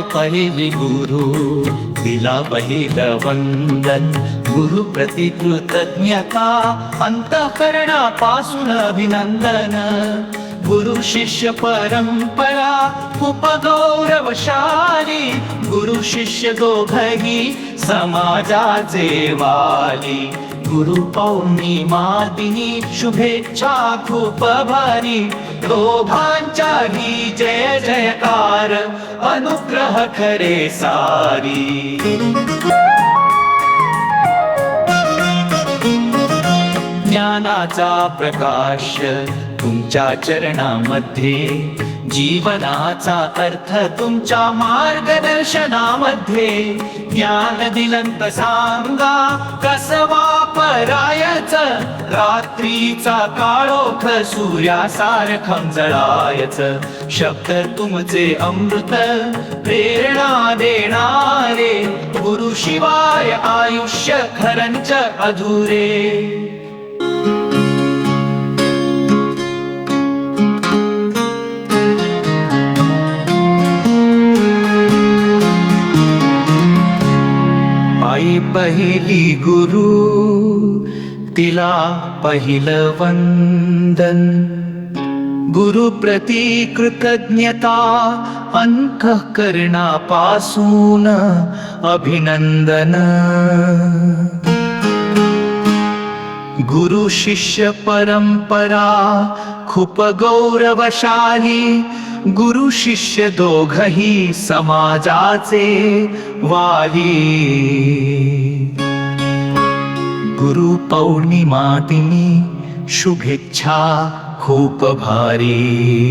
पहिली गुरु दिला पहिल वंदन गुरु प्रति कृतज्ञता अंतकरणापासून अभिनंदन गुरु शिष्य परंपरा खूप गौरवशाली गुरु शिष्य दोघही समाजाचे वाली। गुरु पौर्णिमा दिनी शुभेच्छा खूप भारी दोघांच्याही जय जयकार अनुग्रह खरे सारी। ज्ञानाचा प्रकाश तुमच्या चरणामध्ये जीवनाचा अर्थ तुमच्या मार्गदर्शनामध्ये. ज्ञान दिलंत सांगा कसं वापरायच? रात्रीचा काळोख सूर्यासारखं जळायच. शब्द तुमचे अमृत प्रेरणा देणारे. गुरु शिवाय आयुष्य खरंच अधुरे. पहिली गुरु तिला पहिलं वंदन। गुरु प्रति कृतज्ञता अंतःकरणापासून अभिनंदन। गुरु शिष्य परंपरा खूप गौरवशाली गुरु शिष्य दोघही समाजाचे वाली. गुरु पौर्णिमा तिनी शुभेच्छा खूप भारी.